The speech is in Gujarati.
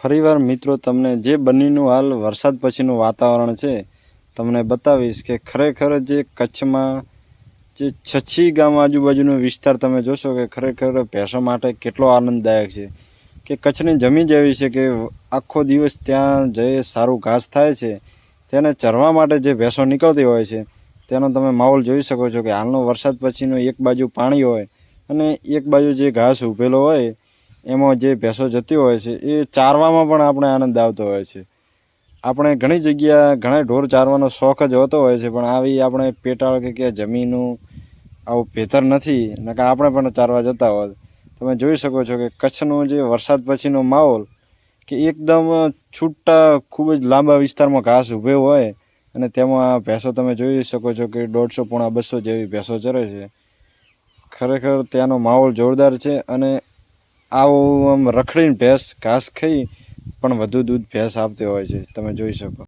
ફરીવાર મિત્રો, તમને જે બન્નીનું હાલ વરસાદ પછીનું વાતાવરણ છે, તમને બતાવીશ કે ખરેખર જે કચ્છમાં જે છછી ગામ આજુબાજુનો વિસ્તાર તમે જોશો કે ખરેખર ભેંસો માટે કેટલો આનંદદાયક છે કે કચ્છની જમીન જેવી છે કે આખો દિવસ ત્યાં જે સારું ઘાસ થાય છે, તેને ચરવા માટે જે ભેંસો નીકળતી હોય છે, તેનો તમે માહોલ જોઈ શકો છો કે હાલનો વરસાદ પછીનો એક બાજુ પાણી હોય અને એક બાજુ જે ઘાસ ઉભેલો હોય એમાં જે ભેંસો જતી હોય છે, એ ચારવામાં પણ આપણે આનંદ આવતો હોય છે. આપણે ઘણી જગ્યા ઘણા ઢોર ચારવાનો શોખ જ હોતો હોય છે, પણ આવી આપણે પેટાળ કે ક્યાં જમીનનું આવું ભેતર નથી નકા આપણે પણ ચારવા જતા હોત. તમે જોઈ શકો છો કે કચ્છનો જે વરસાદ પછીનો માહોલ કે એકદમ છૂટા, ખૂબ જ લાંબા વિસ્તારમાં ઘાસ ઊભે હોય અને તેમાં ભેંસો તમે જોઈ શકો છો કે દોઢસો પોણા બસો જેવી ભેંસો ચરે છે. ખરેખર ત્યાંનો માહોલ જોરદાર છે અને આવું આમ રખડીને ભેંસ ઘાસ ખાઈ પણ વધુ દૂધ ભેંસ આપતી હોય છે, તમે જોઈ શકો.